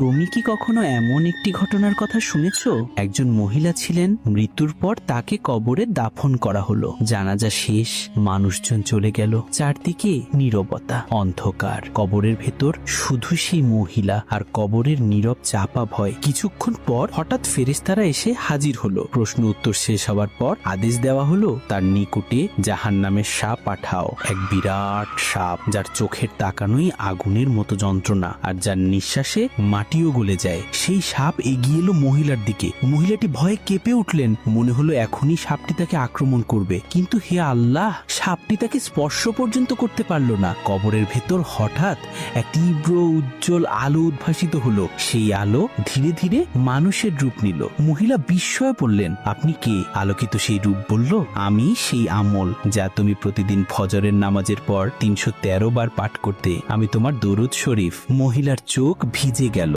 তুমি কি কখনো এমন একটি ঘটনার কথা শুনেছ? একজন মহিলা ছিলেন, মৃত্যুর পর তাকে কবরে দাফন করা হলো। জানাজা শেষ, মানুষজন চলে গেল। চারদিকে নীরবতা, অন্ধকার। কবরের ভেতর শুধু সেই মহিলা আর কবরের নীরব চাপা ভয়। কিছুক্ষণ পর হঠাৎ ফেরেশতারা এসে হাজির হলো। প্রশ্ন উত্তর শেষ হওয়ার পর আদেশ দেওয়া হলো, তার নিকুটে জাহান নামের সাপ পাঠাও। এক বিরাট সাপ, যার চোখের তাকানোই আগুনের মতো যন্ত্রণা, আর যার নিঃশ্বাসে মাটিও গলে যায়। সেই সাপ এগিয়ে এলো মহিলার দিকে। মহিলাটি ভয়ে কেঁপে উঠলেন। মনে হলো এখনই সাপটি তাকে আক্রমণ করবে। কিন্তু হে আল্লাহ, সাপটি তাকে স্পর্শ পর্যন্ত করতে পারল না। কবরের ভেতর হঠাৎ এক তীব্র, উজ্জ্বল আলো উদ্ভাসিত হলো। সেই আলো ধীরে ধীরে মানুষের রূপ নিল। মহিলা বিস্ময়ে পড়লেন, আপনি কে? আলোকিত সেই রূপ বলল, আমি সেই আমল যা তুমি প্রতিদিন ফজরের নামাজের পর তিনশো তেরো বার পাঠ করতে। আমি তোমার দরুদ শরীফ। মহিলার চোখ ভিজে গেল।